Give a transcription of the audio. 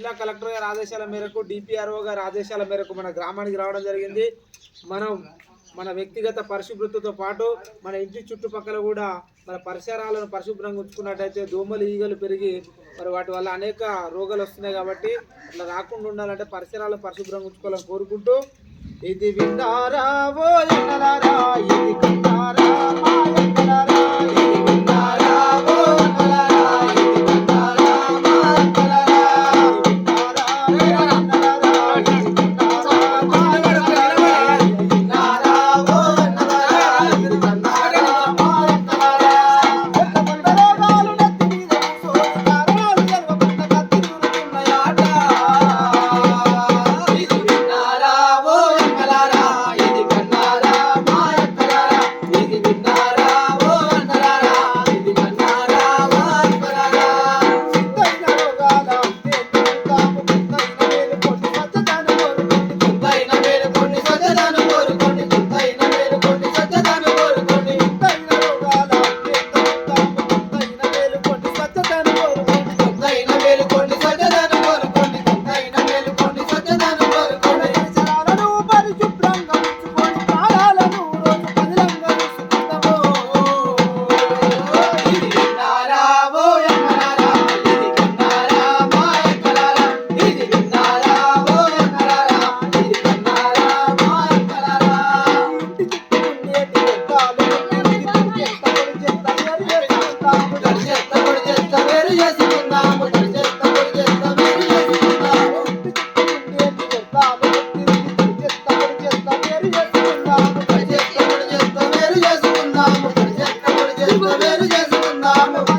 జిల్లా కలెక్టర్ గారి ఆదేశాల మేరకు డిపిఆర్ఓ గారి ఆదేశాల మేరకు మన గ్రామానికి రావడం జరిగింది. మనం మన వ్యక్తిగత పరిశుభ్రతతో పాటు మన ఇంటి చుట్టుపక్కల కూడా మన పరిసరాలను పరిశుభ్రంగా ఉంచుకున్నట్టయితే దోమలు ఈగలు పెరిగి మరి వాటి వల్ల అనేక రోగాలు వస్తున్నాయి కాబట్టి అట్లా రాకుండా ఉండాలంటే పరిసరాలను పరిశుభ్రంగా ఉంచుకోవాలని కోరుకుంటూ ఇది విన్నారా వేరు చేసుకుందాము.